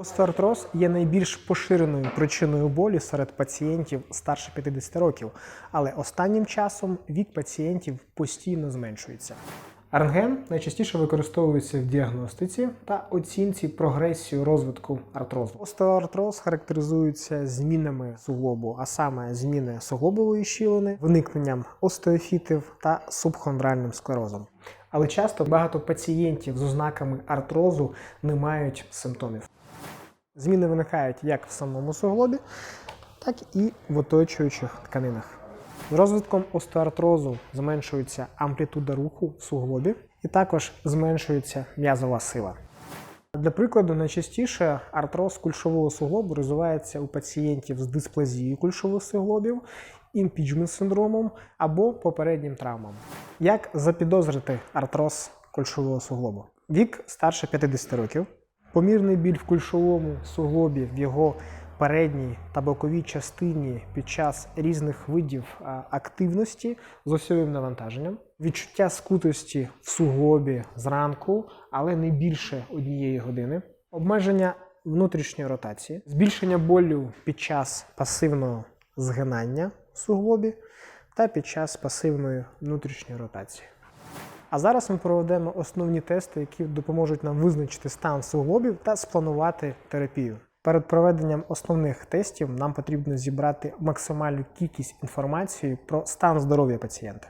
Остеоартроз є найбільш поширеною причиною болі серед пацієнтів старше 50 років, але останнім часом вік пацієнтів постійно зменшується. Рентген найчастіше використовується в діагностиці та оцінці прогресію розвитку артрозу. Остеоартроз характеризується змінами суглобу, а саме зміни суглобової щілини, виникненням остеофітів та субхондральним склерозом. Але часто багато пацієнтів з ознаками артрозу не мають симптомів. Зміни виникають як в самому суглобі, так і в оточуючих тканинах. З розвитком остеоартрозу зменшується амплітуда руху в суглобі і також зменшується м'язова сила. Для прикладу, найчастіше артроз кульшового суглобу розвивається у пацієнтів з дисплазією кульшових суглобів, імпіджмент синдромом або попереднім травмам. Як запідозрити артроз кульшового суглобу? Вік старше 50 років, помірний біль в кульшовому суглобі в його передній та боковій частині під час різних видів активності з осьовим навантаженням, відчуття скутості в суглобі зранку, але не більше однієї години, обмеження внутрішньої ротації, збільшення болю під час пасивного згинання в суглобі та під час пасивної внутрішньої ротації. А зараз ми проведемо основні тести, які допоможуть нам визначити стан суглобів та спланувати терапію. Перед проведенням основних тестів нам потрібно зібрати максимальну кількість інформації про стан здоров'я пацієнта.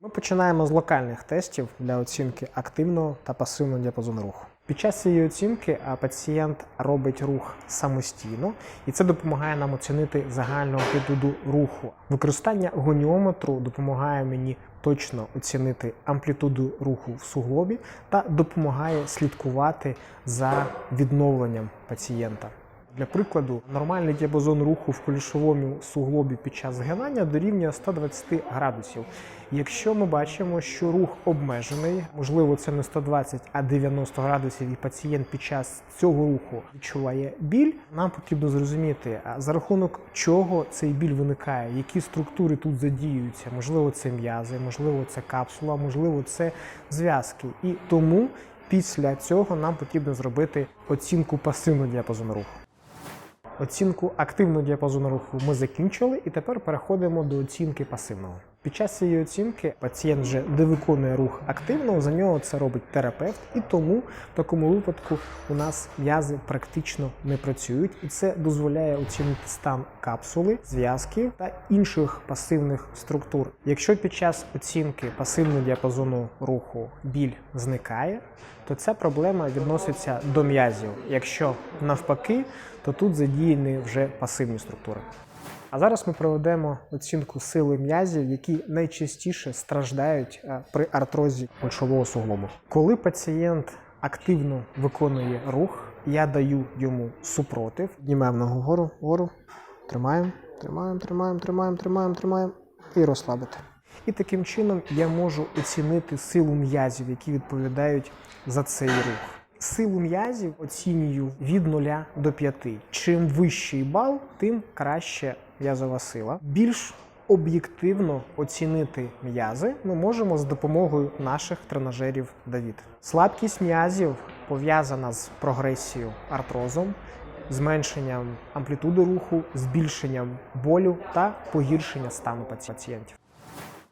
Ми починаємо з локальних тестів для оцінки активного та пасивного діапазону руху. Під час цієї оцінки пацієнт робить рух самостійно, і це допомагає нам оцінити загальну амплітуду руху. Використання гоніометру допомагає мені точно оцінити амплітуду руху в суглобі та допомагає слідкувати за відновленням пацієнта. Для прикладу, нормальний діапазон руху в кульшовому суглобі під час згинання дорівнює 120 градусів. Якщо ми бачимо, що рух обмежений, можливо, це не 120, а 90 градусів, і пацієнт під час цього руху відчуває біль, нам потрібно зрозуміти, а за рахунок чого цей біль виникає, які структури тут задіюються. Можливо, це м'язи, можливо, це капсула, можливо, це зв'язки. І тому після цього нам потрібно зробити оцінку пасивного діапазону руху. Оцінку активного діапазону руху ми закінчили, і тепер переходимо до оцінки пасивного. Під час цієї оцінки пацієнт вже де виконує рух активно, за нього це робить терапевт, і тому в такому випадку у нас м'язи практично не працюють, і це дозволяє оцінити стан капсули, зв'язки та інших пасивних структур. Якщо під час оцінки пасивного діапазону руху біль зникає, то ця проблема відноситься до м'язів. Якщо навпаки, то тут задіяні вже пасивні структури. А зараз ми проведемо оцінку сили м'язів, які найчастіше страждають е, при артрозі кульшового суглобу. Коли пацієнт активно виконує рух, я даю йому супротив, піднімаємо ногу вгору, вгору, тримаємо, тримаємо, тримаємо, тримаємо, тримаємо, тримаємо і розслабити. І таким чином я можу оцінити силу м'язів, які відповідають за цей рух. Силу м'язів оцінюю від 0 до 5. Чим вищий бал, тим краще м'язова сила. Більш об'єктивно оцінити м'язи ми можемо з допомогою наших тренажерів Давід. Слабкість м'язів пов'язана з прогресією артрозом, зменшенням амплітуди руху, збільшенням болю та погіршення стану пацієнтів.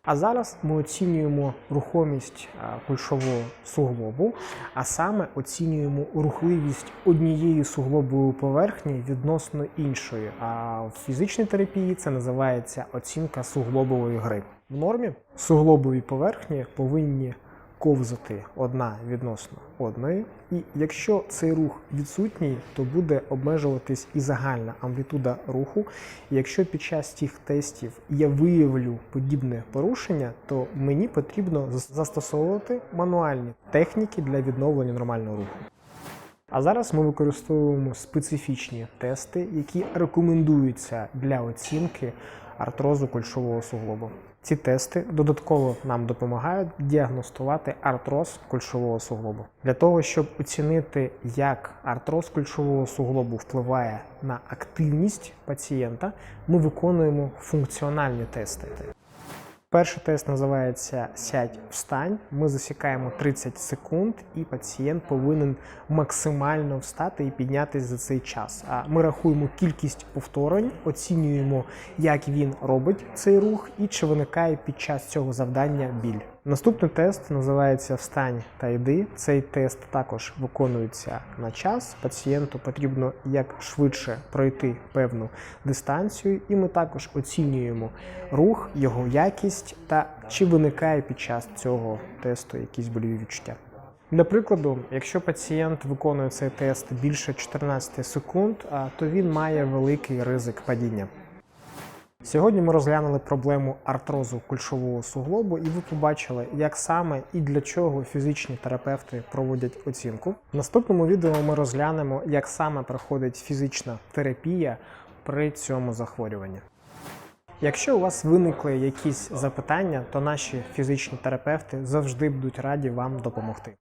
А зараз ми оцінюємо рухомість кульшового суглобу, а саме оцінюємо рухливість однієї суглобової поверхні відносно іншої. А в фізичній терапії це називається оцінка суглобової гри. В нормі суглобові поверхні повинні ковзати одна відносно одної, і якщо цей рух відсутній, то буде обмежуватись і загальна амплітуда руху. І якщо під час тих тестів я виявлю подібне порушення, то мені потрібно застосовувати мануальні техніки для відновлення нормального руху. А зараз ми використовуємо специфічні тести, які рекомендуються для оцінки артрозу кульшового суглобу. Ці тести додатково нам допомагають діагностувати артроз кульшового суглобу. Для того, щоб оцінити, як артроз кульшового суглобу впливає на активність пацієнта, ми виконуємо функціональні тести. Перший тест називається Сядь встань. Ми засікаємо 30 секунд, і пацієнт повинен максимально встати і піднятися за цей час. А ми рахуємо кількість повторень, оцінюємо, як він робить цей рух і чи виникає під час цього завдання біль. Наступний тест називається Встань та йди. Цей тест також виконується на час. Пацієнту потрібно як швидше пройти певну дистанцію, і ми також оцінюємо рух, його якість та чи виникає під час цього тесту якісь больові відчуття. Для прикладу, якщо пацієнт виконує цей тест більше 14 секунд, то він має великий ризик падіння. Сьогодні ми розглянули проблему артрозу кульшового суглобу, і ви побачили, як саме і для чого фізичні терапевти проводять оцінку. В наступному відео ми розглянемо, як саме проходить фізична терапія при цьому захворюванні. Якщо у вас виникли якісь запитання, то наші фізичні терапевти завжди будуть раді вам допомогти.